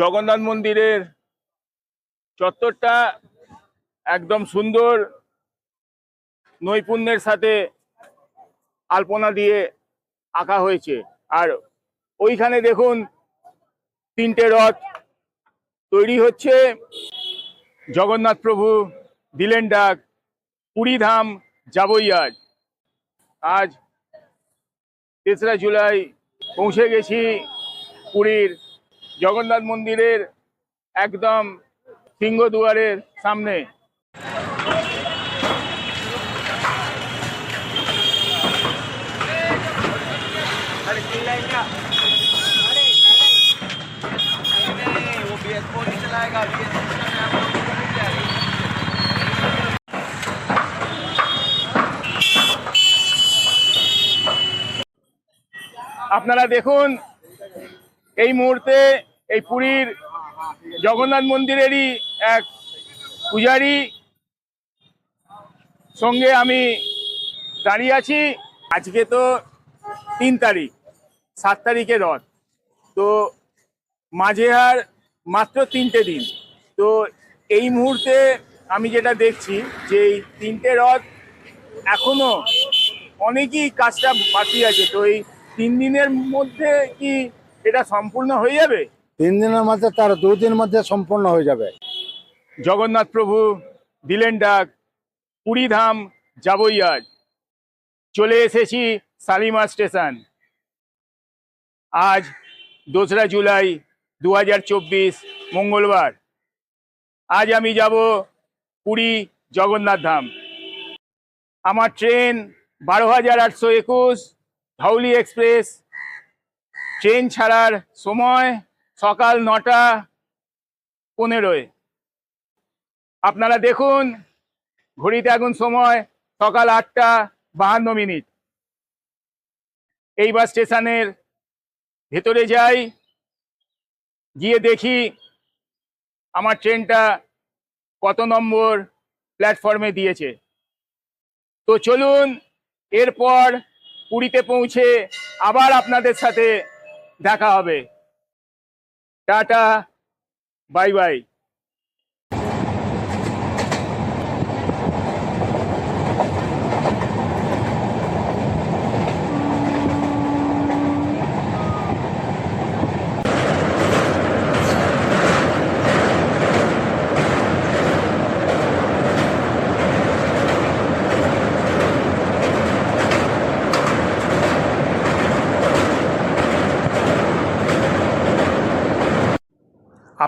জগন্নাথ মন্দিরের চত্বরটা একদম সুন্দর, নৈপুণ্যের সাথে আলপনা দিয়ে আঁকা হয়েছে। আর ওইখানে দেখুন তিনটে রথ তৈরি হচ্ছে। জগন্নাথ প্রভু দিলেন ডাক, পুরী ধাম যাবই আজ। আজ তেসরা জুলাই পৌঁছে গেছি পুরীর জগন্নাথ মন্দিরের একদম সিংহদুয়ারের সামনে। আপনারা দেখুন এই মুহূর্তে এই পুরীর জগন্নাথ মন্দিরেরই এক পূজারি সঙ্গে আমি দাঁড়িয়ে আছি। আজকে তো তিন তারিখ, সাত তারিখে রথ। তো মাঝে আর মাত্র তিনটে দিন। তো এই মুহূর্তে আমি যেটা দেখছি যে এই তিনটে রথ এখনও অনেকই কাজটা বাকি আছে। তো এই তিন দিনের মধ্যে কি এটা সম্পূর্ণ হয়ে যাবে? তিন দিনের মধ্যে তার দুদিন মধ্যে সম্পূর্ণ হয়ে যাবে। জগন্নাথ প্রভু দিলেন ডাক পুরী ধাম যাবই আজ। চলে এসেছি শালিমার স্টেশন। আজ দোসরা জুলাই দু হাজার চব্বিশ মঙ্গলবার। আজ আমি যাব পুরী জগন্নাথ ধাম। আমার ট্রেন বারো হাজার আটশো একুশ ধৌলি এক্সপ্রেস ট্রেন ছাড়ার সময় সকাল নটা পনেরোয়। আপনারা দেখুন, ঘড়িতে এখন সময় সকাল আটটা বাহান্ন মিনিট। এইবার স্টেশনের ভেতরে যাই, গিয়ে দেখি আমার ট্রেনটা কত নম্বর প্ল্যাটফর্মে দিয়েছে। তো চলুন, এরপর পুরীতে পৌঁছে আবার আপনাদের সাথে দেখা হবে। Tata bye bye.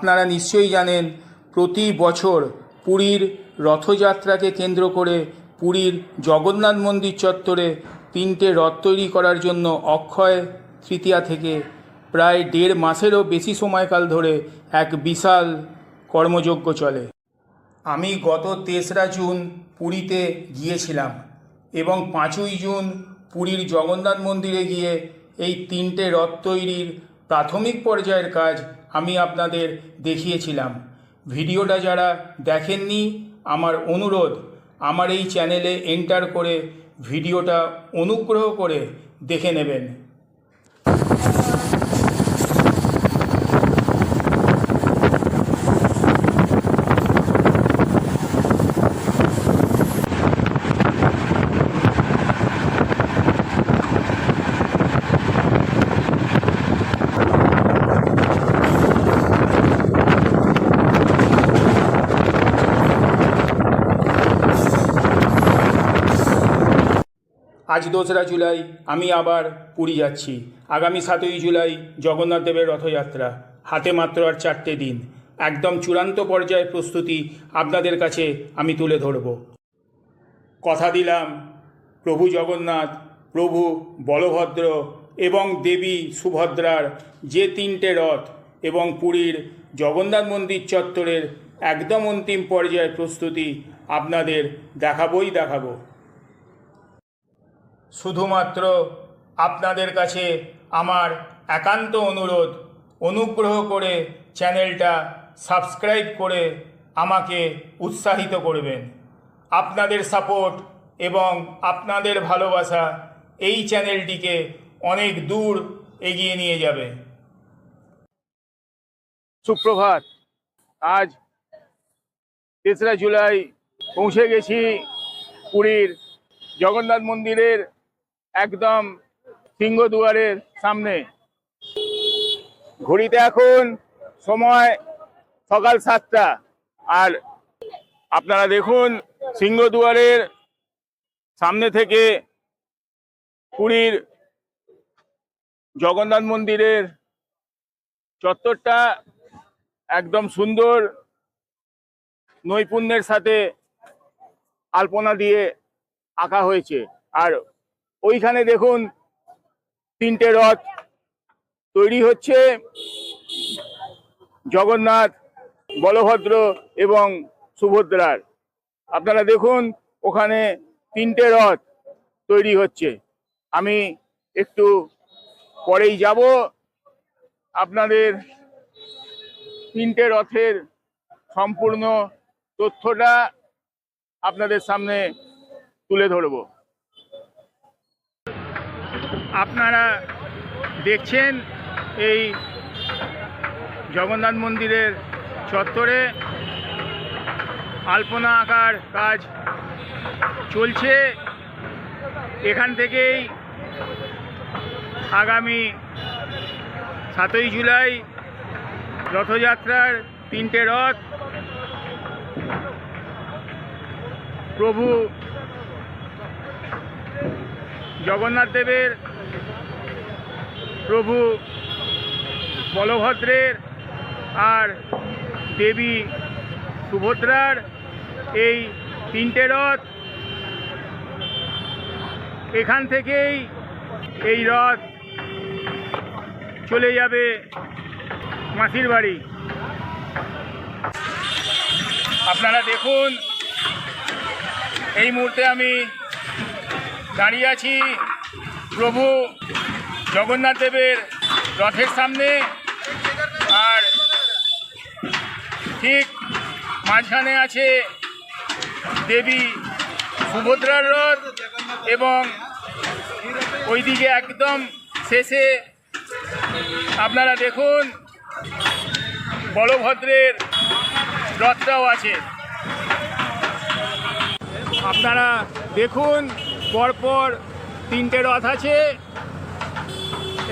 আপনারা নিশ্চয়ই জানেন, প্রতি বছর পুরীর রথযাত্রাকে কেন্দ্র করে পুরীর জগন্নাথ মন্দির চত্বরে তিনটে রথ তৈরি করার জন্য অক্ষয় তৃতীয়া থেকে প্রায় দেড় মাসেরও বেশি সময়কাল ধরে এক বিশাল কর্মযজ্ঞ চলে। আমি গত তেসরা জুন পুরীতে গিয়েছিলাম এবং পাঁচই জুন পুরীর জগন্নাথ মন্দিরে গিয়ে এই তিনটে রথ তৈরির প্রাথমিক পর্যায়ের কাজ আমি আপনাদের দেখিয়েছিলাম। ভিডিওটা যারা দেখেননি, আমার অনুরোধ, আমার এই চ্যানেলে এন্টার করে ভিডিওটা অনুগ্রহ করে দেখে নেবেন। আজ দোসরা জুলাই, আমি আবার পুরী যাচ্ছি। আগামী সাতই জুলাই জগন্নাথ দেবের রথযাত্রা। হাতে মাত্র আর চারটে দিন। একদম চূড়ান্ত পর্যায়ের প্রস্তুতি আপনাদের কাছে আমি তুলে ধরব। কথা দিলাম, প্রভু জগন্নাথ, প্রভু বলভদ্র এবং দেবী সুভদ্রার যে তিনটে রথ এবং পুরীর জগন্নাথ মন্দির চত্বরের একদম অন্তিম পর্যায়ের প্রস্তুতি আপনাদের দেখাবই দেখাবো। শুধুমাত্র আপনাদের কাছে আমার একান্ত অনুরোধ, অনুগ্রহ করে চ্যানেলটা সাবস্ক্রাইব করে আমাকে উৎসাহিত করবেন। আপনাদের সাপোর্ট এবং আপনাদের ভালোবাসা এই চ্যানেলটিকে অনেক দূর এগিয়ে নিয়ে যাবে। সুপ্রভাত, আজ তেসরা জুলাই পৌঁছে গেছি পুরীর জগন্নাথ মন্দিরের একদম সিংহদুয়ারের সামনে। ঘড়িতে এখন সময় সকাল সাতটা। আর আপনারা দেখুন, সিংহদুয়ারের সামনে থেকে পুরীর জগন্নাথ মন্দিরের চত্বরটা একদম সুন্দর নৈপুণ্যের সাথে আলপনা দিয়ে আঁকা হয়েছে। আর ওইখানে দেখুন তিনটে রথ তৈরি হচ্ছে। জগন্নাথ, বলভদ্র এবং সুভদ্রার। আপনারা দেখুন, ওখানে তিনটে রথ তৈরি হচ্ছে। আমি একটু পরেই যাব। আপনাদের তিনটে রথের সম্পূর্ণ তথ্যটা আপনাদের সামনে তুলে ধরব। আপনারা দেখছেন এই জগন্নাথ মন্দিরের চত্বরে আলপনা আঁকার কাজ চলছে। এখান থেকেই আগামী সাতই জুলাই রথযাত্রার তিনটে রথ। প্রভু জগন্নাথ দেবের প্রভু বলভদ্রের আর দেবী সুভদ্রার এই তিনটে রথ। এখান থেকেই এই রথ চলে যাবে মাসির বাড়ি। আপনারা দেখুন, এই মুহূর্তে আমি দাঁড়িয়ে আছি প্রভু জগন্নাথ দেবের রথের সামনে আর ঠিক মাঝখানে আছে দেবী সুভদ্রার রথ এবং ওইদিকে একদম শেষে আপনারা দেখুন বলভদ্রের রথটাও আছে। আপনারা দেখুন পরপর তিনটে রথ আছে।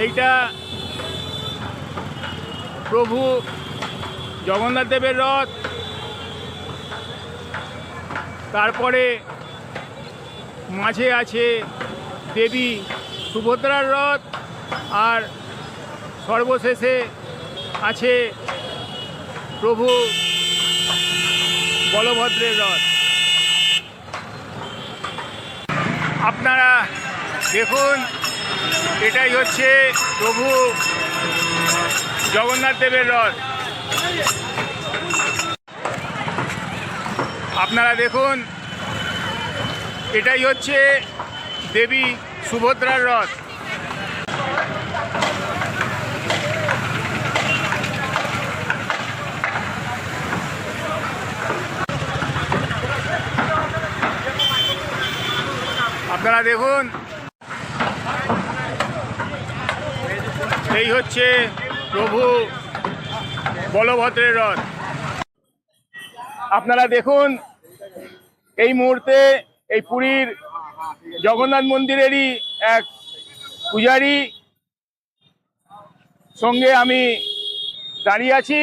এইটা প্রভু জগন্নাথ দেবের রথ। তারপরে মাঝে আছে দেবী সুভদ্রার রথ আর সর্বশেষে আছে প্রভু বলভদ্রের রথ। আপনারা দেখুন এটাই হচ্ছে প্রভু জগন্নাথ দেবের রথ। আপনারা দেখুন, এটাই হচ্ছে দেবী সুভদ্রার রথ। আপনারা দেখুন এই হচ্ছে প্রভু বলভদ্রের রথ। আপনারা দেখুন, এই মুহূর্তে এই পুরীর জগন্নাথ মন্দিরেরই এক পূজারী সঙ্গে আমি দাঁড়িয়ে আছি।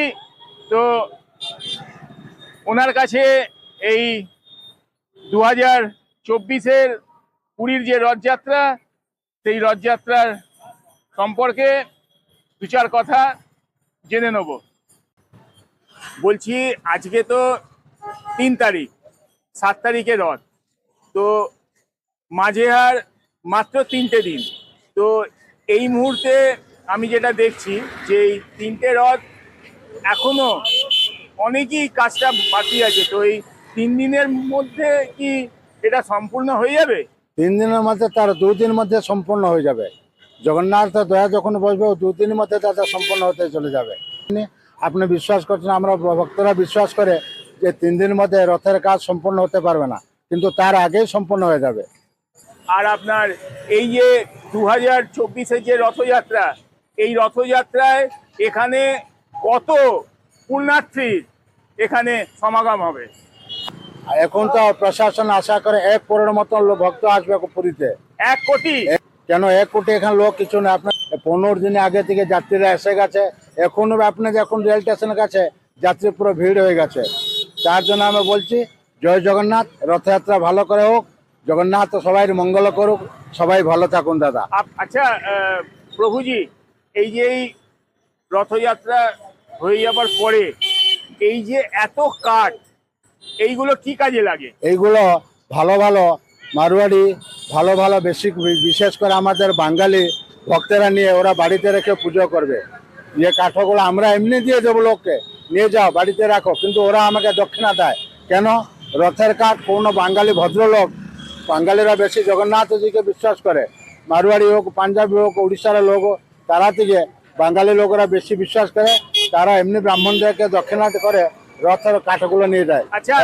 তো ওনার কাছে এই দু হাজার চব্বিশের পুরীর যে রথযাত্রা, সেই রথযাত্রার সম্পর্কে দু চার কথা জেনে নেব। বলছি, আজকে তো তিন তারিখ, সাত তারিখে রথ। তো মাঝে আর মাত্র তিনটে দিন। তো এই মুহূর্তে আমি যেটা দেখছি যে এই তিনটে রথ এখনও অনেকই কাজটা বাকি আছে। তো এই তিন দিনের মধ্যে কি এটা সম্পূর্ণ হয়ে যাবে? তিন দিনের মধ্যে তার দুদিন মধ্যে সম্পূর্ণ হয়ে যাবে। জগন্নাথ দয়া যখন বসবে ও দুদিনের মধ্যে তাদের সম্পূর্ণ হতে চলে যাবে। আপনি বিশ্বাস করছেন আমরা ভক্তরা বিশ্বাস করে যে তিন দিন মধ্যে রথের কাজ সম্পূর্ণ হতে পারবে না কিন্তু তার আগেই সম্পূর্ণ হয়ে যাবে। আর আপনার এই যে দু হাজার চব্বিশে যে রথযাত্রা এই রথযাত্রায় এখানে কত পুণ্যার্থীর এখানে সমাগম হবে? আর এখন তো প্রশাসন আশা করে এক করোড় মতন ভক্ত আসবে পুরীতে। এক কোটি? কেন এক কোটি এখানে লোক কিছু না আপনার পনেরো দিন আগে থেকে যাত্রীরা এসে গেছে। এখনও আপনি যখন রেল স্টেশনের কাছে যাত্রী পুরো ভিড় হয়ে গেছে। তার জন্য আমি বলছি জয় জগন্নাথ রথযাত্রা ভালো করে হোক। জগন্নাথ সবাই মঙ্গল করুক। সবাই ভালো থাকুন দাদা। আচ্ছা প্রভুজি এই যে এই রথযাত্রা হয়ে যাবার পরে এই যে এত কাঠ এইগুলো কি কাজে লাগে? এইগুলো ভালো ভালো মারোয়াড়ি ভালো ভালো বেশি বিশেষ করে আমাদের বাঙালি ভক্তেরা নিয়ে ওরা বাড়িতে রেখে পুজো করবে। যে কাঠগুলো আমরা এমনি দিয়ে দেবো লোককে, নিয়ে যাও, বাড়িতে রাখো। কিন্তু ওরা আমাকে দক্ষিণা দেয়। কেন? রথের কাঠ কোনো বাঙালি ভদ্রলোক, বাঙালিরা বেশি জগন্নাথজিকে বিশ্বাস করে। মারোয়াড়ি হোক, পাঞ্জাবি হোক উড়িষ্যার লোক তারা থেকে বাঙালি লোকরা বেশি বিশ্বাস করে। তারা এমনি ব্রাহ্মণদেরকে দক্ষিণা করে রথের কাঠগুলো নিয়ে যায়। আচ্ছা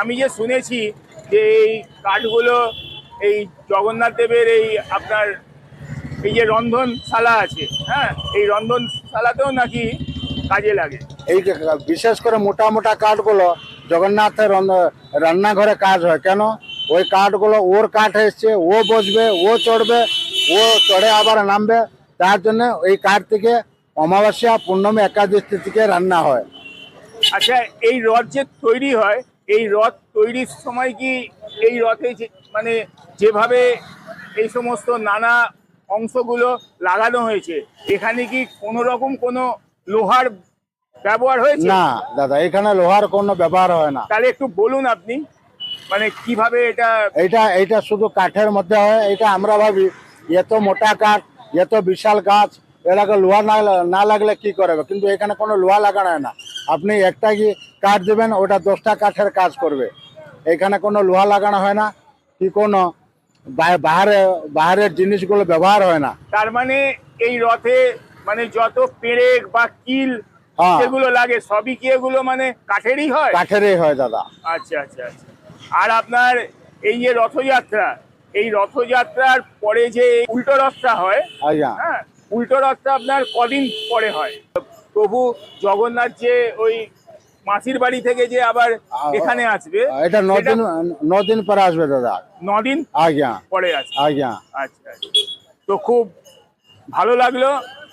আমি যে শুনেছি যে এই কাঠগুলো এই জগন্নাথ দেবের এই আপনার এই যে রন্ধনশালা আছে হ্যাঁ এই রন্ধনশালাতেও নাকি কাজে লাগে। এই বিশেষ করে মোটা মোটা কাঠগুলো জগন্নাথের রান্নাঘরে কাজ হয়। কেন? ওই কাঠগুলো ওর কাঠ এসছে ও বসবে ও চড়বে ও চড়ে আবার নামবে। তার জন্য এই কাঠ থেকে অমাবস্যা পূর্ণমী একাদশী থেকে রান্না হয়। আচ্ছা এই রথ যে তৈরি হয় এই রথ তৈরির সময় কি এই রথে মানে যেভাবে এই সমস্ত নানা অংশগুলো লাগানো হয়েছে এখানে কি কোনো রকম কোনো লোহার ব্যবহার হয়েছে? না দাদা এখানে লোহার কোনো ব্যবহার হয় না। তাহলে একটু বলুন আপনি মানে কীভাবে এটা এটা এটা শুধু কাঠের মধ্যে হয় এটা আমরা ভাবি এত মোটা কাঠ এত বিশাল গাছ এটাকে লোহা না না লাগলে কি করবে কিন্তু এখানে কোনো লোহা লাগানো হয় না। আপনি একটা কি কাঠ দেবেন ওটা দশটা কাঠের কাজ করবে। এখানে কোনো লোহা লাগানো হয় না কি কোনো বাহারে বাহারের জিনিসগুলো ব্যবহার হয় না। তার মানে এই রথে মানে যত পেরেক বা কিল হ্যাঁ। যেগুলো লাগে সবই কি এগুলো মানে কাঠেরই হয়? কাঠেরই হয় দাদা। আচ্ছা আচ্ছা আচ্ছা। আর আপনার এই যে রথযাত্রা এই রথযাত্রার পরে যে উল্টো রথটা হয় হ্যাঁ উল্টো রথটা আপনার কদিন পরে হয়? প্রভু জগন্নাথ যে ওই মাসির বাড়ি থেকে যে আবার এখানে আসবে এটা নদিন নদিন পরে আসবে দাদা। নদিন আজ্ঞা। পরে আসবে। আজ্ঞা। আচ্ছা আচ্ছা। তো খুব ভালো লাগল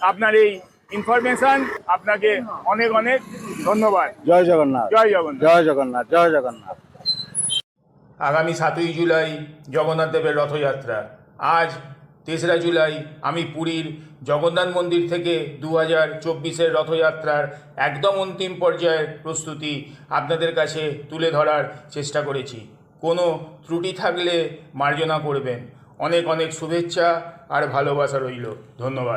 আপনার এই ইনফরমেশন আপনাকে অনেক অনেক ধন্যবাদ। জয় জগন্নাথ। জয় জগন্নাথ। জয় জগন্নাথ জয় জগন্নাথ। আগামী সাতই জুলাই জগন্নাথ দেবের রথযাত্রা। আজ তেসরা জুলাই আমি পুরীর জগন্নাথ মন্দির থেকে দু হাজার চব্বিশের রথযাত্রার একদম অন্তিম পর্যায়ের প্রস্তুতি আপনাদের কাছে তুলে ধরার চেষ্টা করেছি। কোনো ত্রুটি থাকলে মার্জনা করবেন। অনেক অনেক শুভেচ্ছা আর ভালোবাসা রইল। ধন্যবাদ।